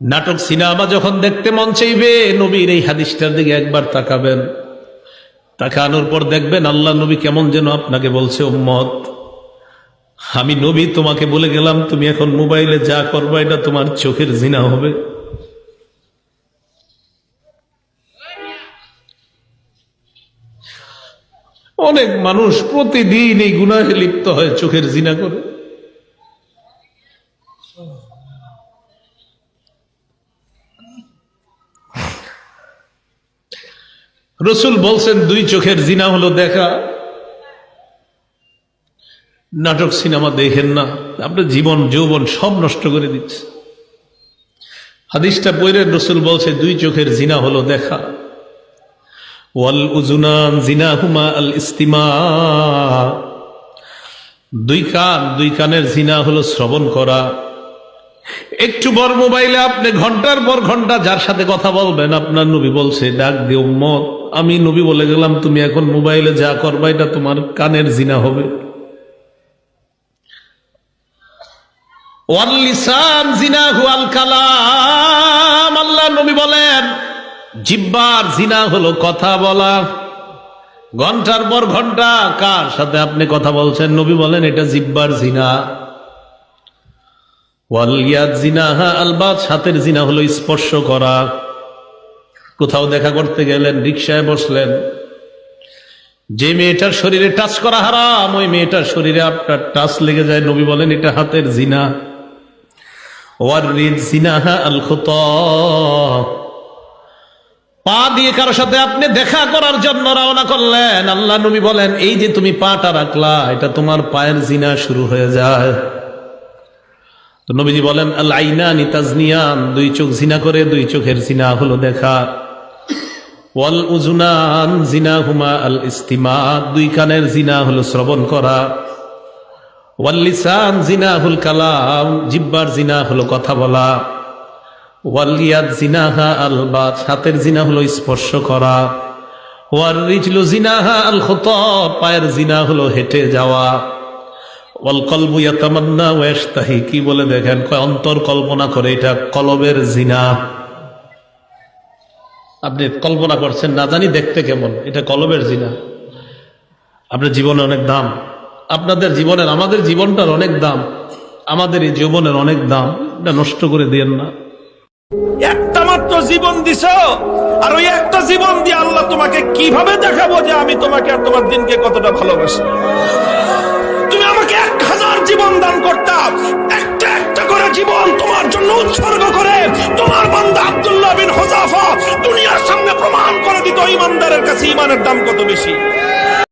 নাটক, সিনেমা যখন দেখতে মন চাইবে, নবীর এই হাদিসটার দিকে একবার তাকাবেন। তাকানোর পর দেখবেন আল্লাহ নবী কেমন যেন আপনাকে বলছে, উম্মত, আমি নবী, তোমাকে বলে গেলাম, তুমি এখন মোবাইলে যা করবা, এটা তোমার চোখের জিনা হবে। অনেক মানুষ প্রতিদিন এই গুনাহে লিপ্ত হয়, চোখের জিনা করে। রসুল বলছেন, দুই চোখের জিনা হলো দেখা। নাটক সিনেমা দেখেন না। আপনার জীবন, যৌবন সব নষ্ট করে দিচ্ছে। হাদিসটা পড়ে রসুল বলছে, দুই চোখের জিনা হলো দেখা। ওয়াল উজুনান জিনা হুমা আল ইস্তিমা। দুই কান, দুই কানের জিনা হলো শ্রবণ করা। একটু বর মোবাইলে আপনি ঘণ্টার পর ঘণ্টা যার সাথে কথা বলবেন, আপনার নবী বলছে, ডাক দিও মত আমি নবী বলে গেলাম, তুমি এখন মোবাইলে যা করবা, এটা তোমার কানের জিনা হবে। ওয়াল লিসান জিনা হুয়াল কালাম, আল্লাহ নবী বলেন, জিব্বার জিনা হলো কথা বলা। ঘণ্টার পর ঘণ্টা কার সাথে আপনি কথা বলছেন? নবী বলেন, এটা জিব্বার জিনা। ওয়ালিয়াদ জিনাহা আলবাদ হাতের জিনা হলো স্পর্শ করা। কোথাও দেখা করতে গেলেন, রিক্সায় বসলেন। যে মেয়েটার শরীরে টাচ করা হারাম, ওই মেয়েটার শরীরে আপনার টাচ লেগে যায়। নবী বলেন, এটা হাতের জিনা। পা দিয়ে কারও সাথে আপনি দেখা করার জন্য রওনা করলেন। আল্লাহ নবী বলেন, এই যে তুমি পাটা রাখলা, এটা তোমার পায়ের জিনা শুরু হয়ে যায়। তো নবীজি বলেন আল আইনা নিতাজনিয়ান দুই চোখ জিনা করে, দুই চোখের জিনা হলো দেখা। ওয়াল উজুনান জিনা হুমা আল ইস্তিমা দুই কানের জিনা হলো শ্রবণ করা। ওয়াল লিসান জিনা হুল কালাম, জিব্বার জিনা হলো কথা বলা। ওয়ালিয়াদ জিনাহা আল বাত, হাতের জিনা হলো স্পর্শ করা। ওয়ার রিজলু জিনাহা আল খত পায়ের জিনা হলো হেঁটে যাওয়া। ওয়াল কলবু ইয়াতামান্না ওয়াস্তাহি কি বলে দেখেন? অন্তর কল্পনা করে, এটা কলবের জিনা। আপনি কল্পনা করছেন, না জানি দেখতে কেমন, এটা কলবের জিনা। আপনার জীবনে অনেক দাম। আপনাদের জীবনের, আমাদের জীবনটার অনেক দাম। আমাদের এই জীবনের অনেক দাম। এটা নষ্ট করে দিয়েন না। একটা মাত্র জীবন দিছ, আর ওই একটা জীবন দিয়ে আল্লাহ তোমাকে কীভাবে দেখাবো যে আমি তোমাকে আর তোমার দিনকে কতটা ভালোবাসি?